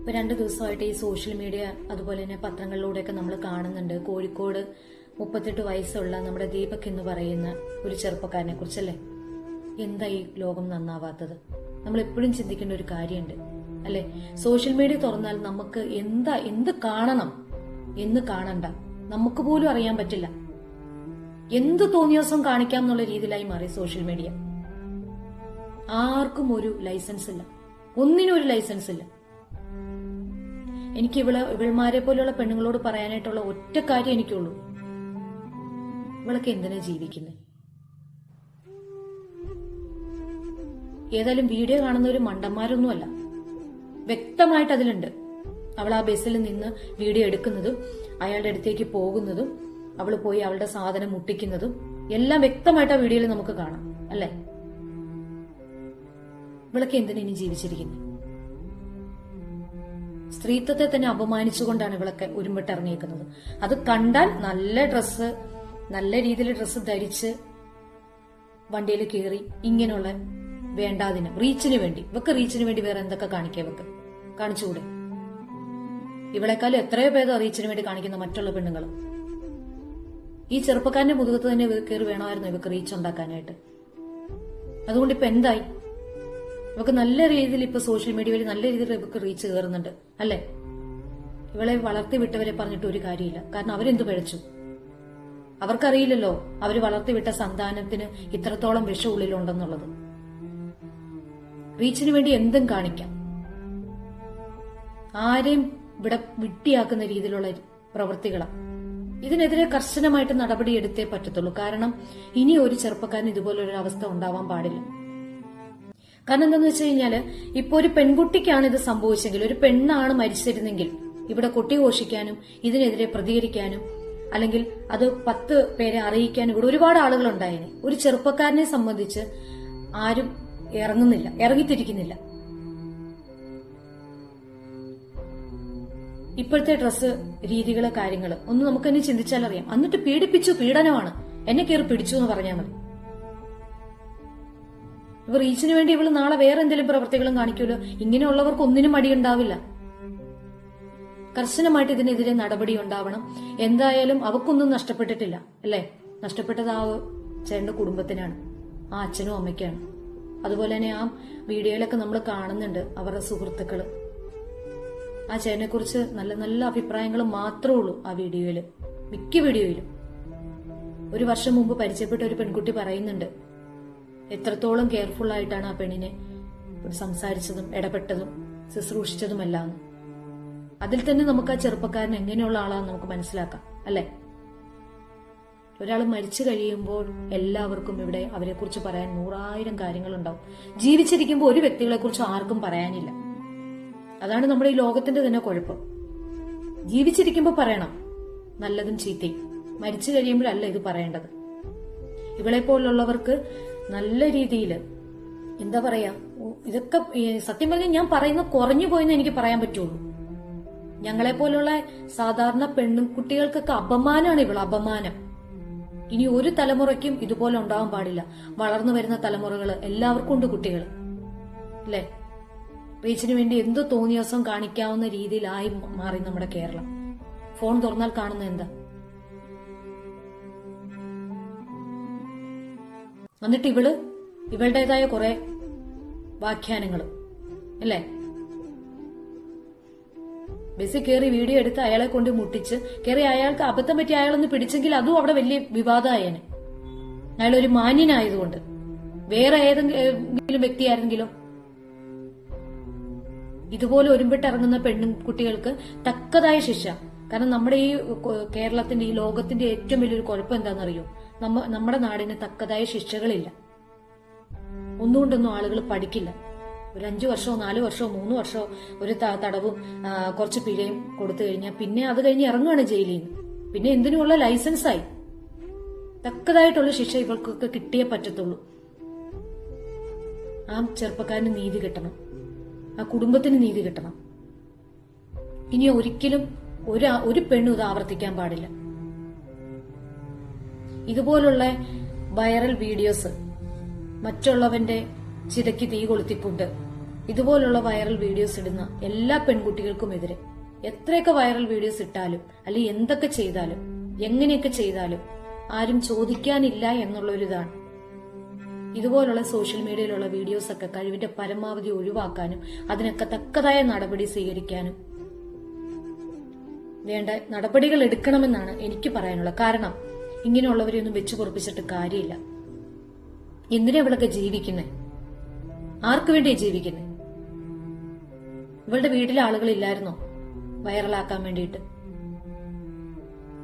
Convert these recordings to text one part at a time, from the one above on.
ഇപ്പൊ രണ്ട് ദിവസമായിട്ട് ഈ സോഷ്യൽ മീഡിയ അതുപോലെ തന്നെ പത്രങ്ങളിലൂടെയൊക്കെ നമ്മൾ കാണുന്നുണ്ട്. കോഴിക്കോട് മുപ്പത്തെട്ട് വയസ്സുള്ള നമ്മുടെ ദീപക് എന്ന് പറയുന്ന ഒരു ചെറുപ്പക്കാരനെ കുറിച്ചല്ലേ? എന്താ ഈ ലോകം നന്നാവാത്തത്? നമ്മൾ എപ്പോഴും ചിന്തിക്കേണ്ട ഒരു കാര്യമുണ്ട് അല്ലെ? സോഷ്യൽ മീഡിയ തുറന്നാൽ നമുക്ക് എന്താ എന്ത് കാണണം എന്ന് കാണണ്ട. നമുക്ക് പോലും അറിയാൻ പറ്റില്ല. എന്ത് തോന്നിയോസം കാണിക്കാം എന്നുള്ള രീതിയിലായി മാറി സോഷ്യൽ മീഡിയ ആർക്കും ഒരു ലൈസൻസ് ഇല്ല. ഒന്നിനും ഒരു ലൈസൻസ് ഇല്ല. എനിക്ക് ഇവളെ ഇവൾമാരെ പോലെയുള്ള പെണ്ണുങ്ങളോട് പറയാനായിട്ടുള്ള ഒറ്റ കാര്യം എനിക്കുള്ളൂ. ഇവളൊക്കെ എന്തിനാ ജീവിക്കുന്നത് ഏതായാലും വീഡിയോ കാണുന്ന ഒരു മണ്ടന്മാരൊന്നുമല്ല. വ്യക്തമായിട്ട് അതിലുണ്ട്. അവൾ ആ ബസ്സിൽ നിന്ന് വീഡിയോ എടുക്കുന്നതും അയാളുടെ അടുത്തേക്ക് പോകുന്നതും അവൾ പോയി അവളുടെ സാധനം മുട്ടിക്കുന്നതും എല്ലാം വ്യക്തമായിട്ട് ആ വീഡിയോയിൽ നമുക്ക് കാണാം. അല്ലേ? ഇവളൊക്കെ എന്തിനാ ഇനി ജീവിച്ചിരിക്കുന്നത് സ്ത്രീത്വത്തെ തന്നെ അപമാനിച്ചുകൊണ്ടാണ് ഇവളൊക്കെ ഉരുമ്പിട്ടിറങ്ങിയിരിക്കുന്നത് അത് കണ്ടാൽ നല്ല ഡ്രസ്സ് നല്ല രീതിയിൽ ഡ്രസ്സ് ധരിച്ച് വണ്ടിയിൽ കയറി ഇങ്ങനെയുള്ള വേണ്ടാതിന് റീച്ചിന് വേണ്ടി. ഇവക്ക് റീച്ചിന് വേണ്ടി വേറെ എന്തൊക്കെ കാണിക്കുക ഇവക്ക്? കാണിച്ചുകൂടെ? ഇവളെക്കാളും എത്രയോ ഭേദം റീച്ചിന് വേണ്ടി കാണിക്കുന്ന മറ്റുള്ള പെണ്ണുങ്ങൾ ഈ ചെറുപ്പക്കാരന്റെ മുതുകത്ത് തന്നെ കയറി വേണമായിരുന്നു ഇവക്ക് റീച്ച് ഉണ്ടാക്കാനായിട്ട്. അതുകൊണ്ട് ഇപ്പൊ എന്തായി? ഇവക്ക് നല്ല രീതിയിൽ ഇപ്പൊ സോഷ്യൽ മീഡിയ വഴി നല്ല രീതിയിൽ ഇവക്ക് റീച്ച് കയറുന്നുണ്ട് അല്ലേ? ഇവളെ വളർത്തി വിട്ടവരെ പറഞ്ഞിട്ട് ഒരു കാര്യമില്ല. കാരണം അവരെന്ത് പഴച്ചു? അവർക്കറിയില്ലല്ലോ അവർ വളർത്തിവിട്ട സന്താനത്തിന് ഇത്രത്തോളം വിഷം ഉള്ളിലുണ്ടെന്നുള്ളത്. റീച്ചിന് വേണ്ടി എന്തും കാണിക്കാം. ആരെയും ഇവിടെ വിട്ടിയാക്കുന്ന രീതിയിലുള്ള പ്രവൃത്തികളാണ് ഇതിനെതിരെ കർശനമായിട്ട് നടപടിയെടുത്തേ പറ്റത്തുള്ളൂ. കാരണം ഇനി ഒരു ചെറുപ്പക്കാരന് ഇതുപോലൊരു അവസ്ഥ ഉണ്ടാവാൻ പാടില്ല. കാരണം എന്താന്ന് വെച്ച് കഴിഞ്ഞാൽ ഇപ്പൊ ഒരു പെൺകുട്ടിക്കാണ് ഇത് സംഭവിച്ചെങ്കിൽ ഒരു പെണ്ണാണ് മരിച്ചിരുന്നെങ്കിൽ ഇവിടെ കൊട്ടിഘോഷിക്കാനും ഇതിനെതിരെ പ്രതികരിക്കാനും അല്ലെങ്കിൽ അത് പത്ത് പേരെ അറിയിക്കാനും ഇവിടെ ഒരുപാട് ആളുകൾ ഉണ്ടായേനെ ഒരു ചെറുപ്പക്കാരനെ സംബന്ധിച്ച് ആരും ഇറങ്ങുന്നില്ല ഇറങ്ങിത്തിരിക്കുന്നില്ല. ഇപ്പോഴത്തെ ഡ്രസ്സ് രീതികൾ കാര്യങ്ങൾ ഒന്നും നമുക്ക് തന്നെ ചിന്തിച്ചാൽ അറിയാം എന്നിട്ട് പീഡിപ്പിച്ചു പീഡനമാണ്. എന്നെ കയറി പിടിച്ചു എന്ന് പറഞ്ഞാൽ മതി. ഇവ റീച്ചിന് വേണ്ടി ഇവൾ നാളെ വേറെ എന്തെങ്കിലും പ്രവർത്തികളും കാണിക്കുമല്ലോ ഇങ്ങനെയുള്ളവർക്ക് ഒന്നിനും മടിയുണ്ടാവില്ല. കർശനമായിട്ട് ഇതിനെതിരെ നടപടി ഉണ്ടാവണം. എന്തായാലും അവക്കൊന്നും നഷ്ടപ്പെട്ടിട്ടില്ല അല്ലേ? നഷ്ടപ്പെട്ടത് ആ ചേട്ടന്റെ കുടുംബത്തിനാണ് ആ അച്ഛനും അമ്മയ്ക്കാണ്. അതുപോലെ തന്നെ ആ വീഡിയോയിലൊക്കെ നമ്മൾ കാണുന്നുണ്ട് അവരുടെ സുഹൃത്തുക്കൾ. ആ ചേട്ടനെ കുറിച്ച് നല്ല നല്ല അഭിപ്രായങ്ങൾ മാത്രമേ ഉള്ളൂ ആ വീഡിയോയിൽ മിക്ക വീഡിയോയിലും. ഒരു വർഷം മുമ്പ് പരിചയപ്പെട്ട ഒരു പെൺകുട്ടി പറയുന്നുണ്ട് എത്രത്തോളം കെയർഫുൾ ആയിട്ടാണ് ആ പെണ്ണിനെ സംസാരിച്ചതും ഇടപെട്ടതും ശുശ്രൂഷിച്ചതുമെല്ലാം. അതിൽ തന്നെ നമുക്ക് ആ ചെറുപ്പക്കാരൻ എങ്ങനെയുള്ള ആളാന്ന് നമുക്ക് മനസ്സിലാക്കാം അല്ലെ? ഒരാൾ മരിച്ചു കഴിയുമ്പോൾ എല്ലാവർക്കും ഇവിടെ അവരെ കുറിച്ച് പറയാൻ നൂറായിരം കാര്യങ്ങളുണ്ടാവും. ജീവിച്ചിരിക്കുമ്പോൾ ഒരു വ്യക്തികളെ കുറിച്ച് ആർക്കും പറയാനില്ല. അതാണ് നമ്മുടെ ഈ ലോകത്തിന്റെ തന്നെ കുഴപ്പം. ജീവിച്ചിരിക്കുമ്പോൾ പറയണം നല്ലതും ചീത്തയും. മരിച്ചു കഴിയുമ്പോഴല്ല ഇത് പറയേണ്ടത്. ഇവളെ പോലുള്ളവർക്ക് നല്ല രീതിയിൽ എന്താ പറയാ? ഇതൊക്കെ സത്യം പറഞ്ഞാൽ ഞാൻ പറയുന്ന കുറഞ്ഞു പോയെന്ന് എനിക്ക് പറയാൻ പറ്റുള്ളൂ. ഞങ്ങളെ പോലുള്ള സാധാരണ പെണ്ണും കുട്ടികൾക്കൊക്കെ അപമാനമാണ് ഇവൾ അപമാനം. ഇനി ഒരു തലമുറയ്ക്കും ഇതുപോലെ ഉണ്ടാവാൻ പാടില്ല. വളർന്നു വരുന്ന തലമുറകൾ എല്ലാവർക്കും ഉണ്ട് കുട്ടികൾ അല്ലേ? റീച്ചിന് വേണ്ടി എന്ത് തോന്നിയാസം കാണിക്കാവുന്ന രീതിയിലായി മാറി നമ്മുടെ കേരളം. ഫോൺ തുറന്നാൽ കാണുന്ന എന്താ? എന്നിട്ട് ഇവൾ ഇവളുടേതായ കുറെ വ്യാഖ്യാനങ്ങൾ അല്ലേ? ബസ്സിൽ കയറി വീഡിയോ എടുത്ത് അയാളെ കൊണ്ട് മുട്ടിച്ച് കയറി അയാൾക്ക് അബദ്ധം പറ്റി അയാളൊന്ന് പിടിച്ചെങ്കിൽ അതും അവിടെ വലിയ വിവാദമായേനെ. അയാൾ ഒരു മാന്യനായതുകൊണ്ട്. വേറെ ഏതെങ്കിലും വ്യക്തിയായിരുന്നെങ്കിലോ? ഇതുപോലെ ഒരുമ്പിട്ട് ഇറങ്ങുന്ന പെണ്ണും കുട്ടികൾക്ക് തക്കതായ ശിക്ഷ. കാരണം നമ്മുടെ ഈ കേരളത്തിന്റെ ഈ ലോകത്തിന്റെ ഏറ്റവും വലിയൊരു കുഴപ്പം എന്താണെന്നറിയോ? നമ്മ നമ്മുടെ നാടിന് തക്കതായ ശിക്ഷകളില്ല. ഒന്നുകൊണ്ടൊന്നും ആളുകൾ പഠിക്കില്ല. ഒരു അഞ്ചു വർഷമോ നാല് വർഷമോ മൂന്ന് വർഷമോ ഒരു തടവും കുറച്ച് പിഴയും കൊടുത്തു കഴിഞ്ഞാൽ പിന്നെ അത് കഴിഞ്ഞ് ഇറങ്ങുകയാണ് ജയിലിൽ നിന്ന്. പിന്നെ എന്തിനുമുള്ള ലൈസൻസായി? തക്കതായിട്ടുള്ള ശിക്ഷ ഇവർക്കൊക്കെ കിട്ടിയേ പറ്റത്തുള്ളൂ. ആ ചെറുപ്പക്കാരന് നീതി കിട്ടണം. ആ കുടുംബത്തിന് നീതി കിട്ടണം. ഇനി ഒരിക്കലും ഒരു ഒരു പെണ്ണും ഇത് ആവർത്തിക്കാൻ പാടില്ല. ഇതുപോലുള്ള വൈറൽ വീഡിയോസ് മറ്റുള്ളവന്റെ ചിതയ്ക്ക് തീ കൊളുത്തിക്കൊണ്ട് ഇതുപോലുള്ള വൈറൽ വീഡിയോസ് ഇടുന്ന എല്ലാ പെൺകുട്ടികൾക്കും എതിരെ. എത്രയൊക്കെ വൈറൽ വീഡിയോസ് ഇട്ടാലും അല്ലെങ്കിൽ എന്തൊക്കെ ചെയ്താലും എങ്ങനെയൊക്കെ ചെയ്താലും ആരും ചോദിക്കാനില്ല എന്നുള്ളൊരിതാണ്. ഇതുപോലുള്ള സോഷ്യൽ മീഡിയയിലുള്ള വീഡിയോസ് ഒക്കെ കഴിവിന്റെ പരമാവധി ഒഴിവാക്കാനും അതിനൊക്കെ തക്കതായ നടപടി സ്വീകരിക്കാനും വേണ്ട നടപടികൾ എടുക്കണമെന്നാണ് എനിക്ക് പറയാനുള്ളത് കാരണം. ഇങ്ങനെയുള്ളവരെയൊന്നും വെച്ചു പൊറപ്പിച്ചിട്ട് കാര്യമില്ല. എന്തിനാ ഇവളൊക്കെ ജീവിക്കുന്നേ? ആർക്കു വേണ്ടിയാ ജീവിക്കുന്നേ? ഇവളുടെ വീട്ടിലെ ആളുകളില്ലായിരുന്നോ? വൈറലാക്കാൻ വേണ്ടിയിട്ട്.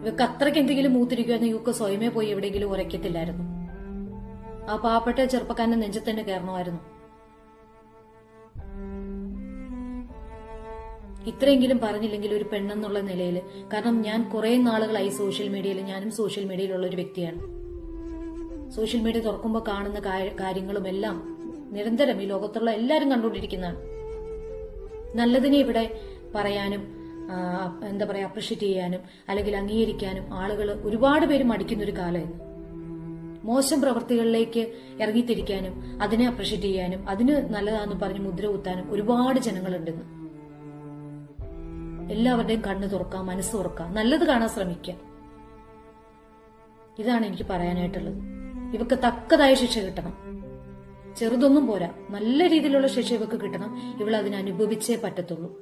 ഇവക്ക് അത്രയ്ക്ക് എന്തെങ്കിലും മൂത്തിരിക്കുമെന്ന് ഇവക്ക് സ്വയമേ പോയി എവിടെയെങ്കിലും ഉറക്കത്തില്ലായിരുന്നു ആ പാവപ്പെട്ട ചെറുപ്പക്കാരന്റെ നെഞ്ചത്തന്നെ കയറണമായിരുന്നു. ഇത്രയെങ്കിലും പറഞ്ഞില്ലെങ്കിൽ ഒരു പെണ്ണെന്നുള്ള നിലയിൽ കാരണം ഞാൻ കുറെ നാളുകളായി സോഷ്യൽ മീഡിയയിൽ ഞാനും സോഷ്യൽ മീഡിയയിലുള്ള ഒരു വ്യക്തിയാണ്. സോഷ്യൽ മീഡിയ തുറക്കുമ്പോൾ കാണുന്ന കാര്യങ്ങളും എല്ലാം നിരന്തരം ഈ ലോകത്തുള്ള എല്ലാവരും കണ്ടുകൊണ്ടിരിക്കുന്നതാണ്. നല്ലതിനെ ഇവിടെ പറയാനും എന്താ പറയാ അപ്രിഷ്യേറ്റ് ചെയ്യാനും അല്ലെങ്കിൽ അംഗീകരിക്കാനും ആളുകൾ ഒരുപാട് പേര് മടിക്കുന്ന ഒരു കാലമായിരുന്നു. മോശം പ്രവൃത്തികളിലേക്ക് ഇറങ്ങിത്തിരിക്കാനും അതിനെ അപ്രിഷ്യേറ്റ് ചെയ്യാനും അതിന് നല്ലതാന്ന് പറഞ്ഞ് മുദ്ര കുത്താനും ഒരുപാട് ജനങ്ങളുണ്ടെന്ന് എല്ലാവരുടെയും കണ്ണു തുറക്കാം മനസ്സ് തുറക്കാം. നല്ലത് കാണാൻ ശ്രമിക്കാം ഇതാണ് എനിക്ക് പറയാനായിട്ടുള്ളത്. ഇവക്ക് തക്കതായ ശിക്ഷ കിട്ടണം. ചെറുതൊന്നും പോരാ. നല്ല രീതിയിലുള്ള ശിക്ഷ ഇവക്ക് കിട്ടണം. ഇവൾ അതിന് അനുഭവിച്ചേ പറ്റത്തുള്ളൂ.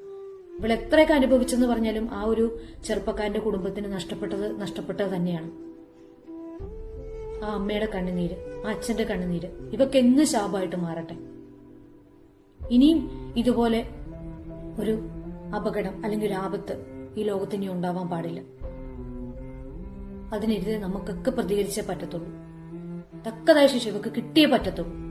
ഇവൾ എത്രയൊക്കെ അനുഭവിച്ചെന്ന് പറഞ്ഞാലും ആ ഒരു ചെറുപ്പക്കാരന്റെ കുടുംബത്തിന് നഷ്ടപ്പെട്ടത് നഷ്ടപ്പെട്ടത് തന്നെയാണ്. ആ അമ്മയുടെ കണ്ണുനീര് ആ അച്ഛന്റെ കണ്ണുനീര്. ഇവക്ക് എന്ന് ശാപമായിട്ട് മാറട്ടെ? ഇനിയും ഇതുപോലെ ഒരു അപകടം അല്ലെങ്കിൽ ഒരു ആപത്ത് ഈ ലോകത്ത് ഇനി ഉണ്ടാവാൻ പാടില്ല. അതിനെതിരെ നമുക്കൊക്കെ പ്രതികരിച്ചേ പറ്റത്തുള്ളൂ. തക്കതായ ശിക്ഷ ഇവക്ക് കിട്ടിയേ പറ്റത്തുള്ളൂ.